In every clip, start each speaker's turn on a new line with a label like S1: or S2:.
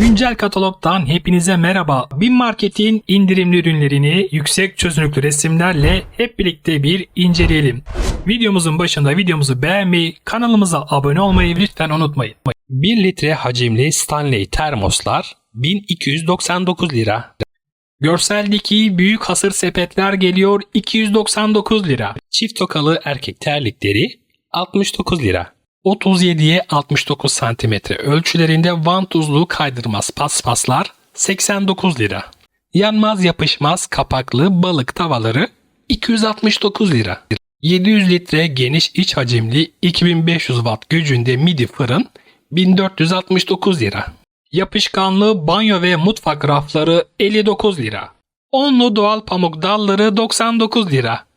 S1: Güncel katalogdan hepinize merhaba. Bin Market'in indirimli ürünlerini yüksek çözünürlüklü resimlerle hep birlikte bir inceleyelim. Videomuzun başında videomuzu beğenmeyi, kanalımıza abone olmayı lütfen unutmayın. 1 litre hacimli Stanley termoslar 1299 lira. Görseldeki büyük hasır sepetler geliyor 299 lira. Çift tokalı erkek terlikleri 69 lira. 37'ye 69 santimetre ölçülerinde vantuzlu kaydırmaz paspaslar 89 lira. Yanmaz yapışmaz kapaklı balık tavaları 269 lira. 700 litre geniş iç hacimli 2500 watt gücünde midi fırın 1469 lira. Yapışkanlı banyo ve mutfak rafları 59 lira. Onlu doğal pamuk dalları 99 lira.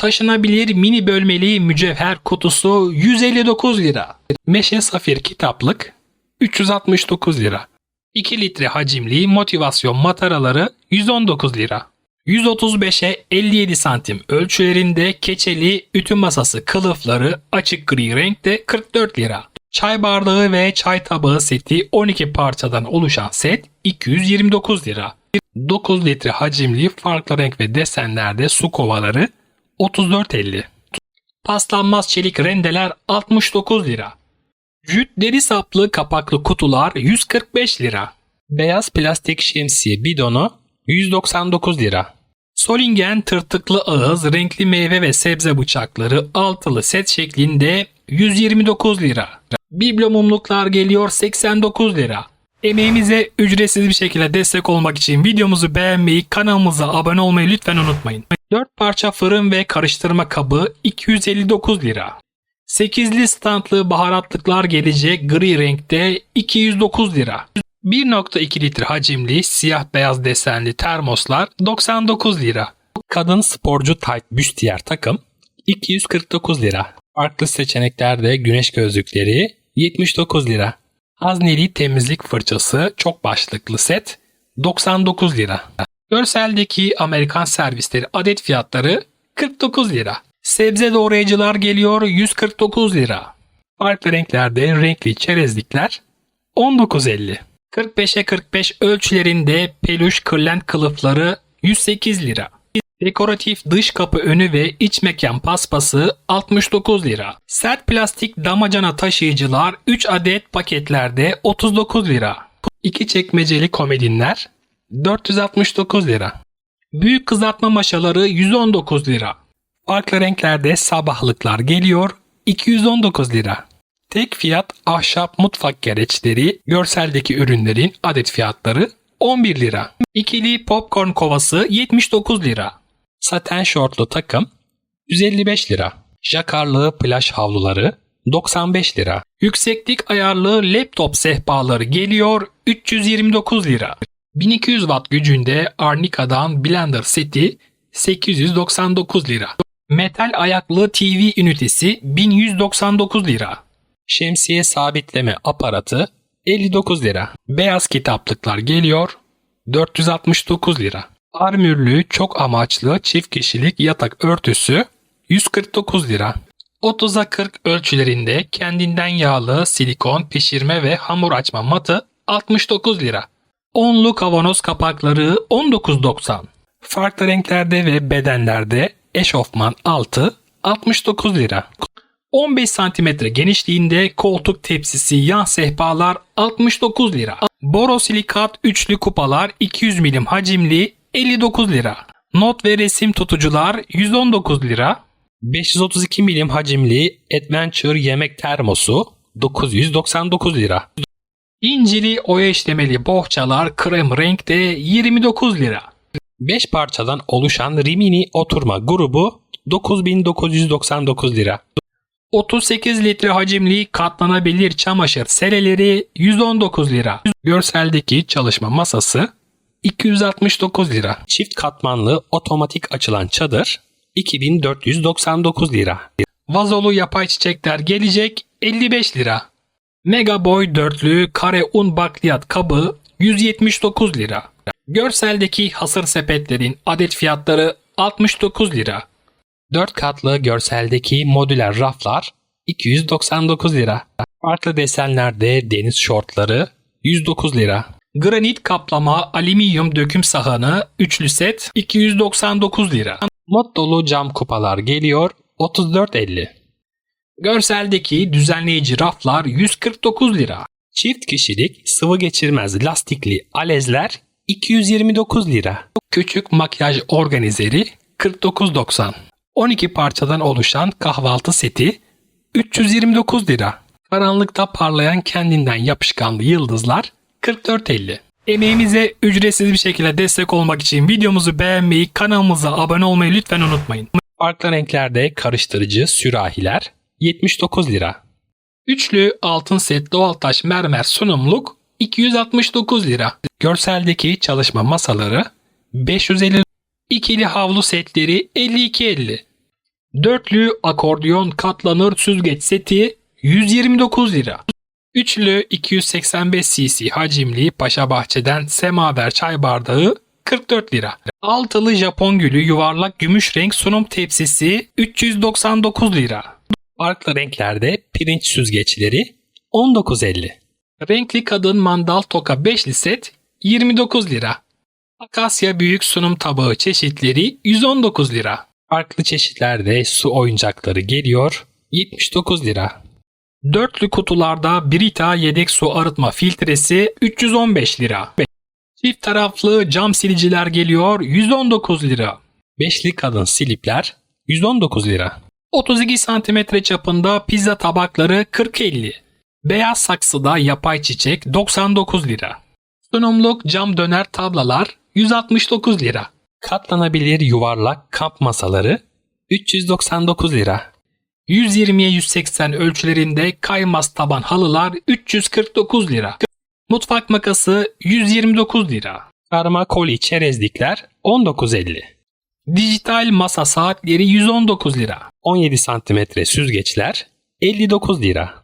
S1: Taşınabilir mini bölmeli mücevher kutusu 159 lira. Meşe safir kitaplık 369 lira. 2 litre hacimli motivasyon mataraları 119 lira. 135'e 57 santim ölçülerinde keçeli ütü masası kılıfları açık gri renkte 44 lira. Çay bardağı ve çay tabağı seti 12 parçadan oluşan set 229 lira. 9 litre hacimli farklı renk ve desenlerde su kovaları 34.50. Paslanmaz çelik rendeler 69 lira. Jüt deri saplı kapaklı kutular 145 lira. Beyaz plastik şemsiye bidonu 199 lira. Solingen tırtıklı ağız renkli meyve ve sebze bıçakları altılı set şeklinde 129 lira. Biblo mumluklar geliyor 89 lira. Emeğimize ücretsiz bir şekilde destek olmak için videomuzu beğenmeyi, kanalımıza abone olmayı lütfen unutmayın. 4 parça fırın ve karıştırma kabı 259 lira. 8'li standlı baharatlıklar gelecek gri renkte 209 lira. 1.2 litre hacimli siyah beyaz desenli termoslar 99 lira. Kadın sporcu tight büstiyer takım 249 lira. Farklı seçeneklerde güneş gözlükleri 79 lira. Hazneli temizlik fırçası çok başlıklı set 99 lira. Görseldeki Amerikan servisleri adet fiyatları 49 lira. Sebze doğrayıcılar geliyor 149 lira. Farklı renklerde renkli çerezlikler 19.50. 45'e 45 ölçülerinde peluş kırlent kılıfları 108 lira. Dekoratif dış kapı önü ve iç mekan paspası 69 lira. Sert plastik damacana taşıyıcılar 3 adet paketlerde 39 lira. 2 çekmeceli komodinler 469 lira. Büyük kızartma maşaları 119 lira. Farklı renklerde sabahlıklar geliyor 219 lira. Tek fiyat ahşap mutfak gereçleri görseldeki ürünlerin adet fiyatları 11 lira. İkili popcorn kovası 79 lira. Saten şortlu takım 155 lira. Jakarlı plaj havluları 95 lira. Yükseklik ayarlı laptop sehpaları geliyor 329 lira. 1200 watt gücünde Arnica'dan blender seti 899 lira. Metal ayaklı TV ünitesi 1199 lira. Şemsiye sabitleme aparatı 59 lira. Beyaz kitaplıklar geliyor 469 lira. Armürlü çok amaçlı çift kişilik yatak örtüsü 149 lira. 30'a 40 ölçülerinde kendinden yağlı silikon pişirme ve hamur açma matı 69 lira. Onlu kavanoz kapakları 19.90. Farklı renklerde ve bedenlerde eşofman altı 69 lira. 15 cm genişliğinde koltuk tepsisi yan sehpalar 69 lira. Borosilikat üçlü kupalar 200 milim hacimli 59 lira. Not ve resim tutucular 119 lira. 532 milim hacimli Adventure yemek termosu 999 lira. İncili oya işlemeli bohçalar krem renkte 29 lira. 5 parçadan oluşan Rimini oturma grubu 9999 lira. 38 litre hacimli katlanabilir çamaşır sereleri 119 lira. Görseldeki çalışma masası 269 lira. Çift katmanlı otomatik açılan çadır 2499 lira. Vazolu yapay çiçekler gelecek 55 lira. Mega Boy dörtlü kare un bakliyat kabı 179 lira. Görseldeki hasır sepetlerin adet fiyatları 69 lira. 4 katlı görseldeki modüler raflar 299 lira. Farklı desenlerde deniz şortları 109 lira. Granit kaplama alüminyum döküm sahanı üçlü set 299 lira. Mod dolu cam kupalar geliyor 34.50. Görseldeki düzenleyici raflar 149 lira. Çift kişilik sıvı geçirmez lastikli alezler 229 lira. Küçük makyaj organizeri 49.90. 12 parçadan oluşan kahvaltı seti 329 lira. Karanlıkta parlayan kendinden yapışkanlı yıldızlar 44.50. Emeğimize ücretsiz bir şekilde destek olmak için videomuzu beğenmeyi, kanalımıza abone olmayı lütfen unutmayın. Farklı renklerde karıştırıcı sürahiler 79 lira. Üçlü altın set doğal taş mermer sunumluk 269 lira. Görseldeki çalışma masaları 550 İkili havlu setleri 52.50. Dörtlü akordeon katlanır süzgeç seti 129 lira. Üçlü 285 cc hacimli Paşa Bahçe'den semaver çay bardağı 44 lira. Altılı Japon gülü yuvarlak gümüş renk sunum tepsisi 399 lira. Farklı renklerde pirinç süzgeçleri 19.50. Renkli kadın mandal toka 5'li set 29 lira. Akasya büyük sunum tabağı çeşitleri 119 lira. Farklı çeşitlerde su oyuncakları geliyor 79 lira. Dörtlü kutularda Brita yedek su arıtma filtresi 315 lira. Çift taraflı cam siliciler geliyor 119 lira. Beşli kadın silipler 119 lira. 32 cm çapında pizza tabakları 40-50. Beyaz saksıda yapay çiçek 99 lira. Sunumluk cam döner tablalar 169 lira. Katlanabilir yuvarlak kamp masaları 399 lira. 120'ye 180 ölçülerinde kaymaz taban halılar 349 lira. Mutfak makası 129 lira. Karma koli çerezlikler 19.50. Dijital masa saatleri 119 lira. 17 cm süzgeçler 59 lira.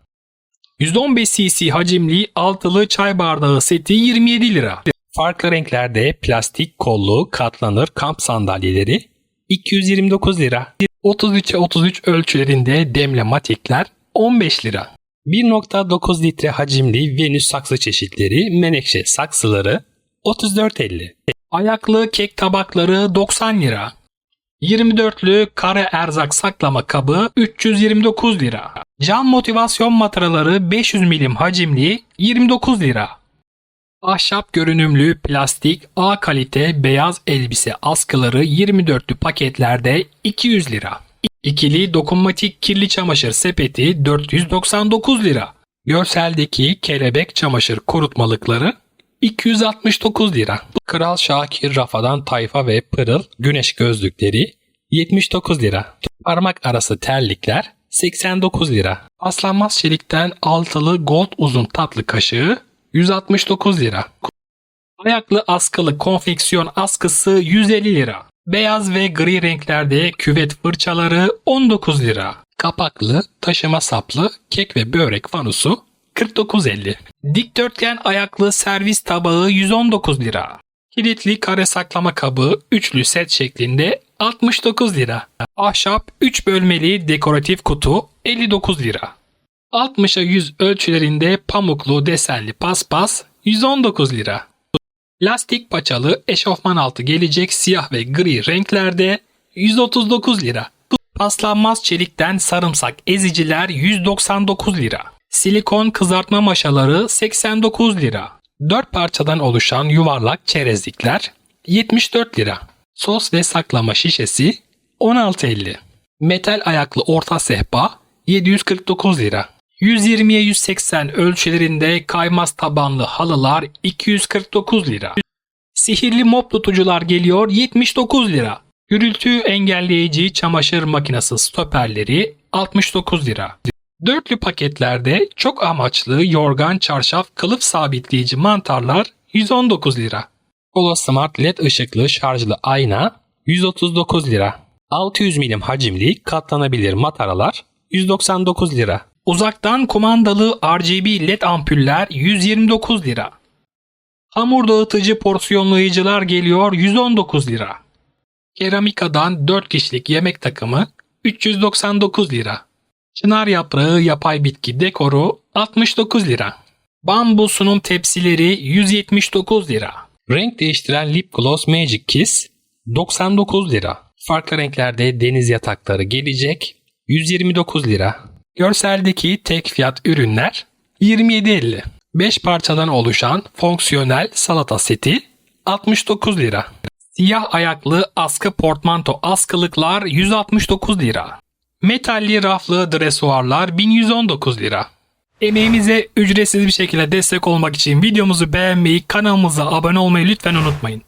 S1: 115 cc hacimli altılı çay bardağı seti 27 lira. Farklı renklerde plastik kollu katlanır kamp sandalyeleri 229 lira. 33'e 33 ölçülerinde demlematikler 15 lira. 1.9 litre hacimli Venüs saksı çeşitleri menekşe saksıları 34.50. Ayaklı kek tabakları 90 lira. 24'lü kare erzak saklama kabı 329 lira. Cam motivasyon mataraları 500 milim hacimli 29 lira. Ahşap görünümlü plastik A kalite beyaz elbise askıları 24'lü paketlerde 200 lira. İkili dokunmatik kirli çamaşır sepeti 499 lira. Görseldeki kelebek çamaşır kurutmalıkları 269 lira. Kral Şakir Rafadan Tayfa ve Pırıl güneş gözlükleri 79 lira. Parmak arası terlikler 89 lira. Aslanmaz çelikten altılı gold uzun tatlı kaşığı 169 lira. Ayaklı askılı konfeksiyon askısı 150 lira. Beyaz ve gri renklerde küvet fırçaları 19 lira. Kapaklı, taşıma saplı kek ve börek fanusu 49.50. Dikdörtgen ayaklı servis tabağı 119 lira. Kilitli kare saklama kabı üçlü set şeklinde 69 lira. Ahşap 3 bölmeli dekoratif kutu 59 lira. 60'a 100 ölçülerinde pamuklu desenli paspas 119 lira. Lastik paçalı eşofman altı gelecek siyah ve gri renklerde 139 lira. Paslanmaz çelikten sarımsak eziciler 199 lira. Silikon kızartma maşaları 89 lira. 4 parçadan oluşan yuvarlak çerezlikler 74 lira. Sos ve saklama şişesi 16.50. Metal ayaklı orta sehpa 749 lira. 120'ye 180 ölçülerinde kaymaz tabanlı halılar 249 lira. Sihirli mop tutucular geliyor 79 lira. Gürültü engelleyici çamaşır makinesi stoperleri 69 lira. Dörtlü paketlerde çok amaçlı yorgan çarşaf kılıf sabitleyici mantarlar 119 lira. Polo Smart LED ışıklı şarjlı ayna 139 lira. 600 milim hacimli katlanabilir mataralar 199 lira. Uzaktan kumandalı RGB LED ampuller 129 lira. Hamur dağıtıcı porsiyonlayıcılar geliyor 119 lira. Keramikadan 4 kişilik yemek takımı 399 lira. Çınar yaprağı yapay bitki dekoru 69 lira. Bambu sunum tepsileri 179 lira. Renk değiştiren Lip Gloss Magic Kiss 99 lira. Farklı renklerde deniz yatakları gelecek 129 lira. Görseldeki tek fiyat ürünler 27.50. 5 parçadan oluşan fonksiyonel salata seti 69 lira. Siyah ayaklı askı portmanto askılıklar 169 lira. Metalli raflı dresuarlar 1119 lira. Emeğimize ücretsiz bir şekilde destek olmak için videomuzu beğenmeyi, kanalımıza abone olmayı lütfen unutmayın.